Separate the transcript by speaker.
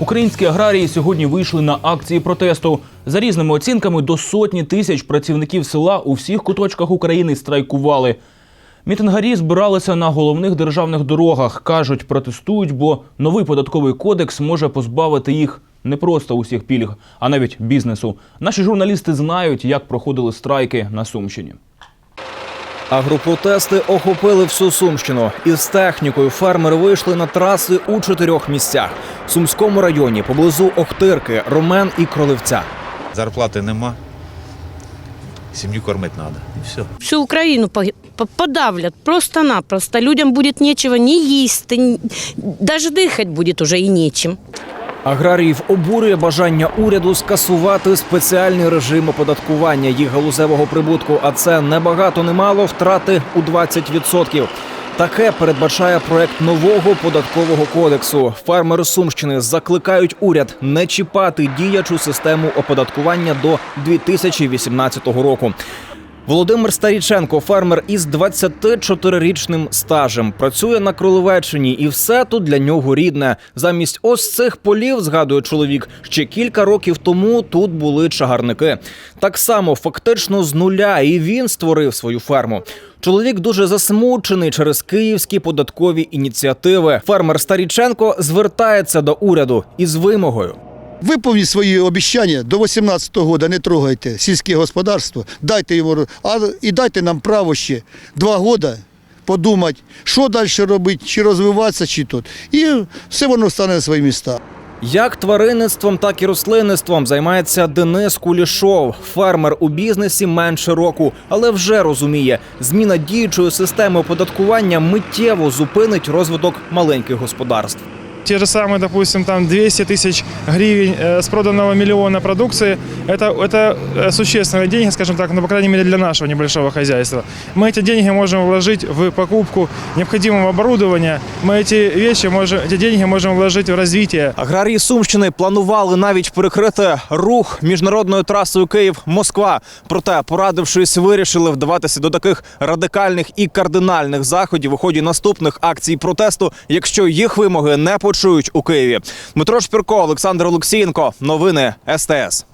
Speaker 1: Українські аграрії сьогодні вийшли на акції протесту. За різними оцінками до сотні тисяч працівників села у всіх куточках України страйкували. Мітингарі збиралися на головних державних дорогах. кажуть, протестують, бо новий податковий кодекс може позбавити їх не просто усіх пільг, а навіть бізнесу. Наші журналісти знають, як проходили страйки на Сумщині.
Speaker 2: Агропротести охопили всю Сумщину. Із технікою фермери вийшли на траси у чотирьох місцях: в Сумському районі, поблизу Охтирки, Ромен і Кроливця.
Speaker 3: Зарплати нема. Сім'ю кормити треба. І все.
Speaker 4: всю Украину по- по- просто-напросто. Людям будет нечего ни есть, ни- даже дыхать будет уже и нечем.
Speaker 2: Аграріїв обурює бажання уряду скасувати спеціальний режим оподаткування їх галузевого прибутку. А це не багато, не втрати у 20%. Таке передбачає проект нового податкового кодексу. Фермери Сумщини закликають уряд не чіпати діячу систему оподаткування до 2018 року. Володимир Старіченко, фермер із 24-річним стажем, працює на Кролевеччині, і все тут для нього рідне. Замість ось цих полів, згадує чоловік, ще кілька років тому тут були чагарники. Так само, фактично з нуля, і він створив свою ферму. Чоловік дуже засмучений через київські податкові ініціативи. Фермер Старіченко звертається до уряду із вимогою.
Speaker 5: Виповніть свої обіцяння до 18-го року не трогайте сільське господарство, дайте йому а і дайте нам право ще два роки подумати, що далі робити, чи розвиватися, чи тут. І все воно стане на свої міста.
Speaker 2: Як тваринництвом, так і рослинництвом займається Денис Кулішов. Фермер у бізнесі менше року, але вже розуміє, зміна діючої системи оподаткування миттєво зупинить розвиток маленьких господарств
Speaker 6: Те же самые, допустим, там 200 тысяч гривен э, с проданного миллиона продукции, это, это э, существенные деньги, скажем так, ну, по крайней мере, для нашего небольшого хозяйства. Мы эти деньги можем вложить в покупку необходимого оборудования, мы эти вещи можем, эти деньги можем вложить в развитие
Speaker 2: Аграрії Сумщини планували навіть перекрити рух міжнародною трасою Київ-Москва. Проте, порадившись, вирішили вдаватися до таких радикальних і кардинальних заходів у ході наступних акцій протесту, якщо їх вимоги не почують у Києві. Дмитро Шпірко, Олександр Олексієнко. Новини СТС.